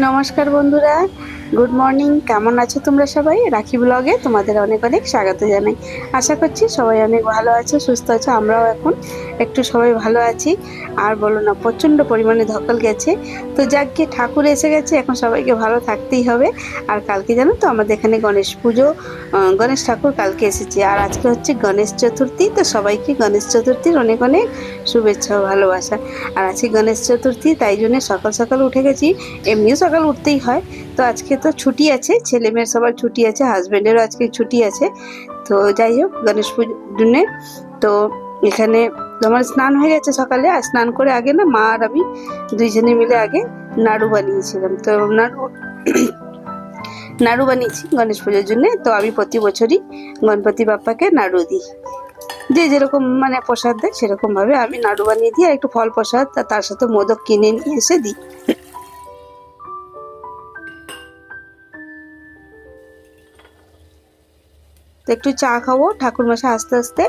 নমস্কার বন্ধুরা। Good morning কেমন আছো তোমরা সবাই? রাখি ব্লগে তোমাদের অনেক অনেক স্বাগত জানাই। আশা করছি সবাই অনেক ভালো আছো, সুস্থ আছো, আমরাও এখন একটু সবাই ভালো আছি। আর বলো না, প্রচণ্ড পরিমাণে ধকল গেছে। তো যাক গিয়ে ঠাকুর এসে গেছে, এখন সবাইকে ভালো থাকতেই হবে। আর কালকে জানো তো আমাদের এখানে গণেশ পুজো গণেশ ঠাকুর কালকে এসেছে। আর আজকে হচ্ছে গণেশ চতুর্থী, তো সবাইকে গণেশ চতুর্থীর অনেক অনেক শুভেচ্ছা ভালোবাসা। আর আজকে গণেশ চতুর্থী, তাই জন্য সকাল সকাল উঠে গেছি। এমনিও সকাল উঠতেই হয় তো আজকে তো ছুটি আছে, ছেলে মেয়ের সবার ছুটি আছে হাজব্যান্ডেরও আজকে ছুটি আছে। তো যাই হোক, গণেশ পুজোর তো এখানে আমার স্নান হয়ে গেছে সকালে, আর স্নান করে আগে না মা আর আমি দুইজনে মিলে আগে নাড়ু বানিয়েছিলাম। তো নাড়ু নাড়ু বানিয়েছি গণেশ পুজোর জন্যে, তো আমি প্রতি বছরই গণপতি বাপ্পাকে নাড়ু দিই। যে যেরকম মানে প্রসাদ দেয়, সেরকমভাবে আমি নাড়ু বানিয়ে দিই, আর একটু ফল প্রসাদ তার সাথে মোদক কিনে নিয়ে এসে দিই। তো একটু চা খাব। ঠাকুর মশাই আস্তে আস্তে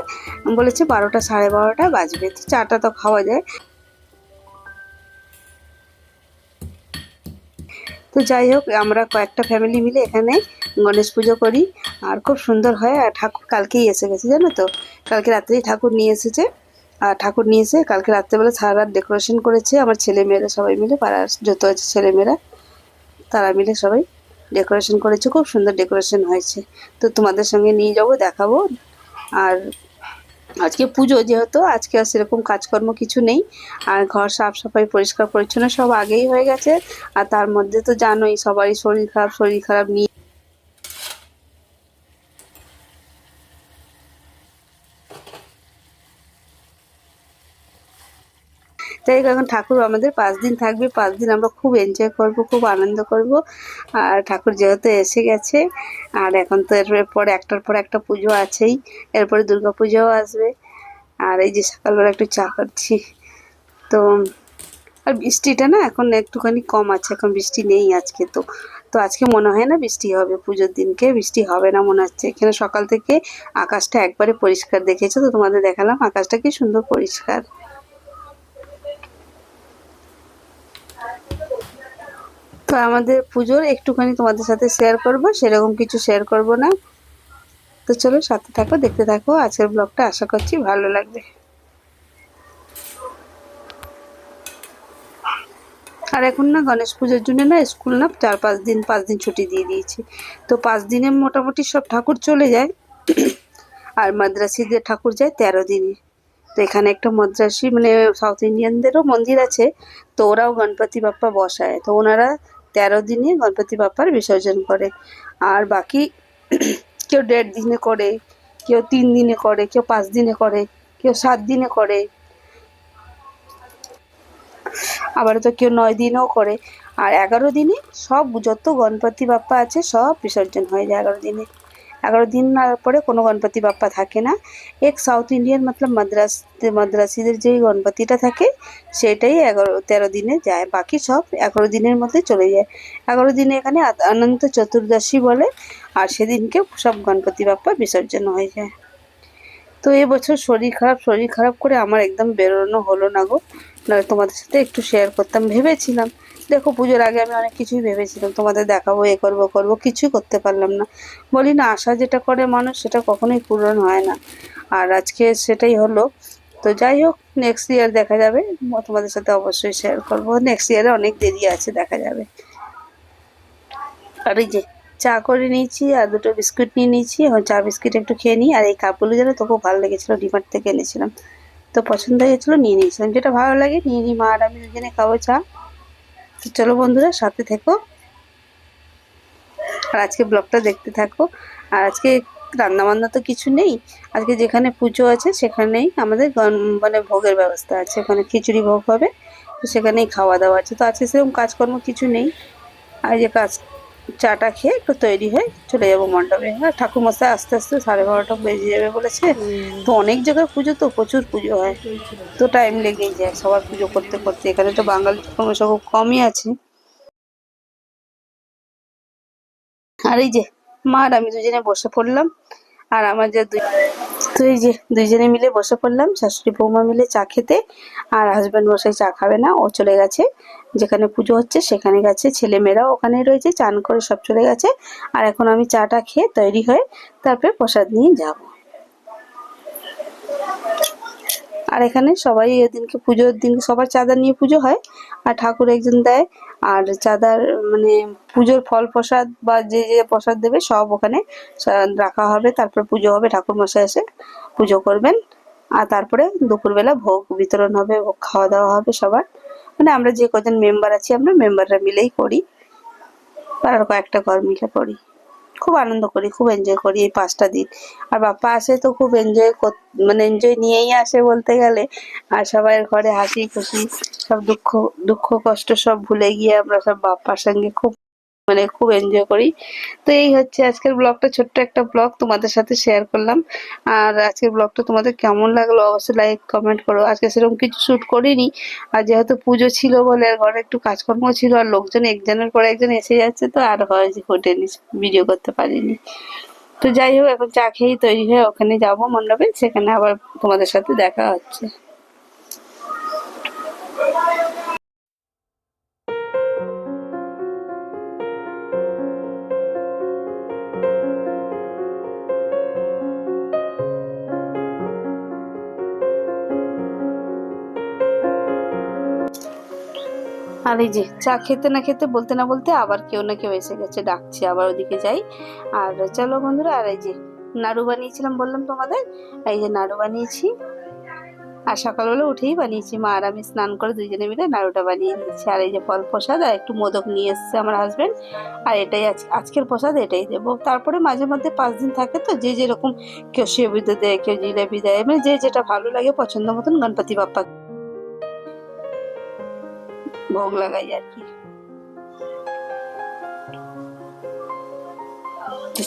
বলেছে বারোটা, সাড়ে বারোটা বাজবে। তো চাটা তো খাওয়া যায়। তো যাই হোক, আমরা কয়েকটা ফ্যামিলি মিলে এখানে গণেশ পুজো করি। আর খুব সুন্দর হয়। আর ঠাকুর কালকেই এসে গেছে, জানো তো? কালকে রাত্রেই ঠাকুর নিয়ে এসেছে। আর ঠাকুর নিয়ে এসে কালকে রাত্রেবেলা সারা রাত ডেকোরেশন করেছে। আমার ছেলেমেয়েরা সবাই মিলে, পাড়ার যত আছে ছেলেমেয়েরা, তারা মিলে সবাই ডেকোরেশন করেছে, খুব সুন্দর ডেকোরেশন হয়েছে। তো তোমাদের সঙ্গে নিয়ে যাব, দেখাবো। আর আজকে পুজো যেহেতু, আজকে আর সেরকম কাজকর্ম কিছু নেই। আর ঘর সাফ সাফাই পরিষ্কার পরিচ্ছন্ন সব আগেই হয়ে গেছে। আর তার মধ্যে তো জানোই, সবারই শরীর খারাপ শরীর খারাপ, নিয়ে হোক এখন ঠাকুর আমাদের পাঁচ দিন থাকবে। পাঁচ দিন আমরা খুব এনজয় করব, খুব আনন্দ করব। আর ঠাকুর যেহেতু এসে গেছে, আর এখন তো এরপর একটার পর একটা পুজো আছেই, এরপরে দুর্গা পুজোও আসবে। আর এই যে সকালবেলা একটু চা করছি তো আর বৃষ্টিটা না এখন একটুখানি কম আছে, এখন বৃষ্টি নেই আজকে তো। তো আজকে মনে হয় না বৃষ্টি হবে পুজোর দিনকে, বৃষ্টি হবে না মনে হচ্ছে। এখানে সকাল থেকে আকাশটা একবারে পরিষ্কার দেখেছ তো তোমাদের দেখালাম আকাশটা কি সুন্দর পরিষ্কার। আমাদের পুজোর একটুখানি তোমাদের সাথে শেয়ার করব, সেরকম কিছু শেয়ার করব না। তো চলো সাথে থাকো, দেখতে থাকো। আজকের ব্লগটা আশা করছি ভালো লাগবে। আর এখন না গণেশ পুজোর জন্য না স্কুল না চার পাঁচ দিন পাঁচ দিন ছুটি দিয়ে দিয়েছি। তো পাঁচ দিনে মোটামুটি সব ঠাকুর চলে যায়। আর মাদ্রাসিদের ঠাকুর যায় তেরো দিনে। তো এখানে একটা মাদ্রাসি মানে সাউথ ইন্ডিয়ানদেরও মন্দির আছে, তো ওরাও গণপতি বাপ্পা বসায়। তো ওনারা তেরো দিনে গণপতি বাপ্পার বিসর্জন করে। আর বাকি কেউ দেড় দিনে করে, কেউ তিন দিনে করে, কেউ পাঁচ দিনে করে, কেউ সাত দিনে করে। আবার তো কেউ নয় দিনেও করে। আর এগারো দিনে সব যত গণপতি বাপ্পা আছে সব বিসর্জন হয়ে যায় এগারো দিনে। এগারো দিন না পরে কোনো গণপতি বাপ্পা থাকে না। এক সাউথ ইন্ডিয়ান মতলব মাদ্রাস, মাদ্রাসিদের যেই গণপতিটা থাকে, সেটাই এগারো, তেরো দিনে যায়। বাকি সব এগারো দিনের মধ্যে চলে যায়। এগারো দিনে এখানে অনন্ত চতুর্দশী বলে, আর সেদিনকে সব গণপতি বাপ্পা বিসর্জন হয়ে যায়। তো এবছর শরীর খারাপ শরীর খারাপ করে আমার একদম বেরোনো হলো না গো। নাহলে তোমাদের সাথে একটু শেয়ার করতাম, ভেবেছিলাম। দেখো, পুজোর আগে আমি অনেক কিছুই ভেবেছিলাম, তোমাদের দেখাবো, এ করব করব, কিছুই করতে পারলাম না। বলি না, আশা যেটা করে মানুষ, সেটা কখনোই পূরণ হয় না। আর আজকে সেটাই হলো। তো যাই হোক নেক্সট ইয়ার দেখা যাবে। তোমাদের সাথে অবশ্যই শেয়ার করব। নেক্সট ইয়ারে অনেক দেরি আছে, দেখা যাবে। আর এই যে, চা করে নিয়েছি, আর দুটো বিস্কুট নিয়ে নিয়েছি। এখন চা বিস্কুট একটু খেয়ে নিই। আর এই কাপগুলো যেন তো খুব ভালো লেগেছিলো, ডিমার্ট থেকে এনেছিলাম। তো পছন্দ হয়েছিল, নিয়ে নিয়েছিলাম। যেটা ভালো লাগে, নিয়ে নিই মা আর আমি দুজনে খাব চা। তো চলো বন্ধুরা, সাথে থেকো। আর আজকে ব্লগটা দেখতে থাকো। আর আজকে রান্নাবান্না তো কিছু নেই। আজকে যেখানে পুজো আছে, সেখানেই আমাদের মানে ভোগের ব্যবস্থা আছে। ওখানে খিচুড়ি ভোগ হবে, তো সেখানেই খাওয়া দাওয়া আছে। তো আজকে সেরকম কাজকর্ম কিছু নেই। আর যে কাজ চাটা খেয়ে একটু তৈরি হয়ে চলে যাব মণ্ডপে। আর ঠাকুরমশাই আস্তে আস্তে সাড়ে বারোটা বেজে যাবে বলেছে। তো অনেক জায়গায় পুজো তো প্রচুর পুজো হয়। তো টাইম লেগেই যায় সবার পুজো করতে করতে। এখানে তো বাঙালি ঠাকুরমশাই খুব কমই আছে। আর এই যে মা আর আমি দুজনে বসে পড়লাম। আর আমার যে দুই তো এই যে দুইজনে মিলে বসে পড়লাম, শাশুড়ি বৌমা মিলে চা খেতে, আর হাজব্যান্ড বসে চা খাবে না, ও চলে গেছে। যেখানে পুজো হচ্ছে সেখানে গেছে ছেলেমেয়েরাও ওখানেই রয়েছে, চান করে সব চলে গেছে। আর এখন আমি চাটা খেয়ে তৈরি হয়ে তারপরে প্রসাদ নিয়ে যাব। আর এখানে সবাই এদিনকে পুজোর দিন সবার চাঁদা নিয়ে পুজো হয়। আর ঠাকুর একজন দেয়। আর চাঁদার মানে পুজোর ফল প্রসাদ বা যে যে প্রসাদ দেবে সব ওখানে রাখা হবে। তারপর পুজো হবে, ঠাকুর মশাই এসে পুজো করবেন। আর তারপরে দুপুরবেলা ভোগ বিতরণ হবে, ভোগ খাওয়া দাওয়া হবে সবার। মানে আমরা যে কজন মেম্বার আছি, আমরা মেম্বাররা মিলেই করি। পাড়ার কয়েকটা ঘর মিলে করি। খুব আনন্দ করি, খুব এনজয় করি এই পাঁচটা দিন। আর বাপ্পা আসে তো খুব এনজয় মানে এনজয় নিয়েই আসে বলতে গেলে। আর সবাই ঘরে হাসি খুশি, সব দুঃখ দুঃখ কষ্ট সব ভুলে গিয়ে আমরা সব বাপ্পার সঙ্গে খুব মানে খুব এনজয় করি। তো এই হচ্ছে আজকের ব্লগটা ছোট্ট একটা ব্লগ তোমাদের সাথে শেয়ার করলাম। আর আজকের ব্লগটা তোমাদের কেমন লাগল অবশ্যই লাইক কমেন্ট করো। আজকে সেরকম কিছু শ্যুট করিনি। আর যেহেতু পুজো ছিল বলে আর ঘরে একটু কাজকর্ম ছিল, আর লোকজন একজনের পর একজন এসে যাচ্ছে, তো আর হয় যে হোটেল ভিডিও করতে পারিনি। তো যাই হোক, এখন চা খেয়েই তৈরি হয়ে ওখানে যাব মণ্ডপে। সেখানে আবার তোমাদের সাথে দেখা হচ্ছে। আর এই যে চা খেতে না খেতে বলতে না বলতে আবার কেউ না কেউ এসে গেছে, ডাকছে, আবার ওদিকে যাই। আর চলো বন্ধুরা, আর এই যে নাড়ু বানিয়েছিলাম বললাম তোমাদের, এই যে নাড়ু বানিয়েছি। আর সকালবেলা উঠেই বানিয়েছি, মা আর আমি স্নান করে দুইজনে মিলে নাড়ুটা বানিয়ে নিয়েছি। আর এই যে ফল প্রসাদ আর একটু মোদক নিয়ে এসছে আমার হাজবেন্ড আর এটাই আজ, আজকের প্রসাদ এটাই দেবো। তারপরে মাঝে মধ্যে পাঁচ দিন থাকে তো, যে যেরকম কেউ সেবিতে দেয়, কেউ জিলেবি দেয় মানে যে যেটা ভালো লাগে, পছন্দ মতন গণপতি বাপ্পা ভোগ লাগাই আর কি।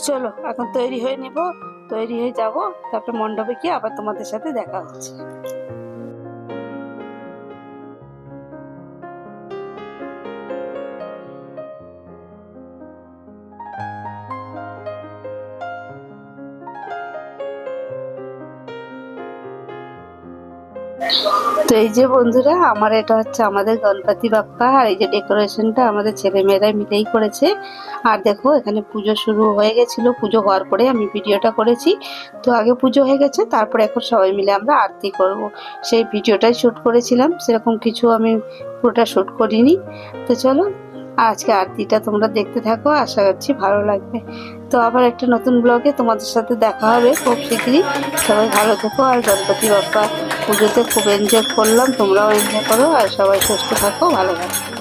চলো, এখন তৈরি হয়ে নিব, তৈরি হয়ে যাব, তারপরে মণ্ডপে গিয়ে আবার তোমাদের সাথে দেখা হচ্ছে। তো এই যে বন্ধুরা, আমার এটা হচ্ছে আমাদের গণপতি বাপ্পা, আর এই যে ডেকোরেশনটা আমাদের ছেলে মেয়েরা মিলেই করেছে। আর দেখো, এখানে পুজো শুরু হয়ে গেছিল, পুজো হওয়ার পরে আমি ভিডিওটা করেছি। তো আগে পুজো হয়ে গেছে, তারপরে এখন সবাই মিলে আমরা আরতি করব। সেই ভিডিওটাই শ্যুট করেছিলাম, সেরকম কিছু আমি পুরোটা শ্যুট করিনি। তো চলো, আজকে আরতিটা তোমরা দেখতে থাকো, আশা করছি ভালো লাগবে। তো আবার একটা নতুন ব্লগে তোমাদের সাথে দেখা হবে খুব শীঘ্রই সবাই ভালো থেকো, আর গণপতি বাপ্পা পুজোতে খুব এনজয় করলাম তোমরাও এনজয় করো আর সবাই সুস্থ থাকো ভালো থাকো।